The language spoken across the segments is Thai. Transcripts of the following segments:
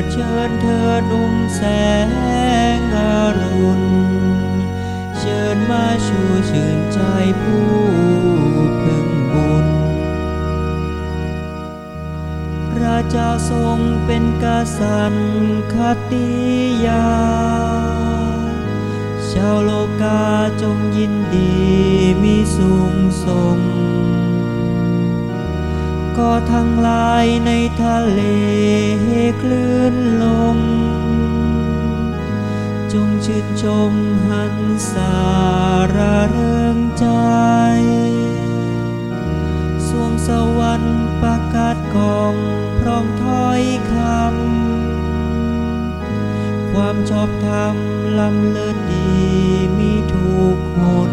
ดเชิญเถิดองค์แสงอรุณ เชิญมาชูชื่นใจผู้พึงบุญ พระเจ้าทรงเป็นกษัตริย์คติยา ชาวโลกาจงยินดีมีสูงส่ง ก็ทั้งลายในทะเลคลื่นลม จงชื่นชมหันสาระเริงใจ สวงสวรรค์ประกาศกองพร้อมถ้อยคำ ความชอบธรรมลำเลิศดีมีทุกคน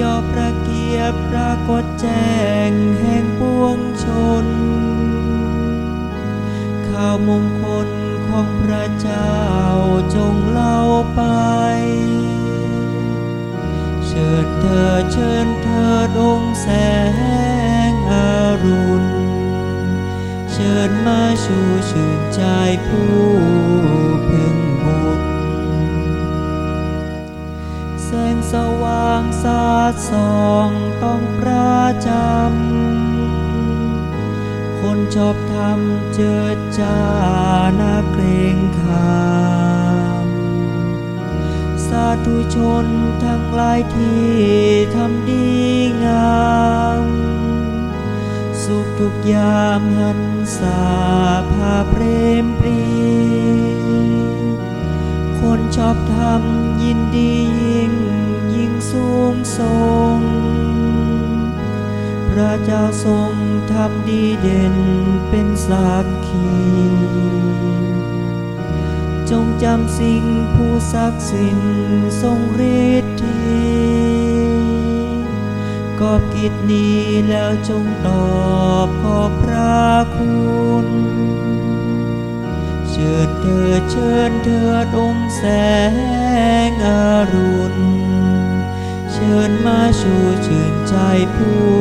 ย่อพระก ยรติปรากฏแจ้งแห่งปวงชน ข่าวมงคลของพระเจ้าจงเล่าไป เชิญเธอเชิญเธอดวงแสงอรุณ เชิญมาชูชื่นใจผู้พึงบุญแสงสวางสาดส่องต้องประจำ คนชอบทำเจิดจานาเกรงขามสาธุชนทั้งหลายที่ทำดีงาม สุขทุกยามหันสาภาเพรมปรีคนชอบทำยินดียิ่ง สูงพระเจ้าทรงทำดีเด่นเป็นสักขี จงจำสิ่งผู้ศักดิ์สิทธิ์ทรงฤทธีกอบกิจนี้แล้วจงตอบขอบพระคุณเชิญเถิดเชิญเถิดองแสงอรุณ เชิญมาชูชื่นใจผู้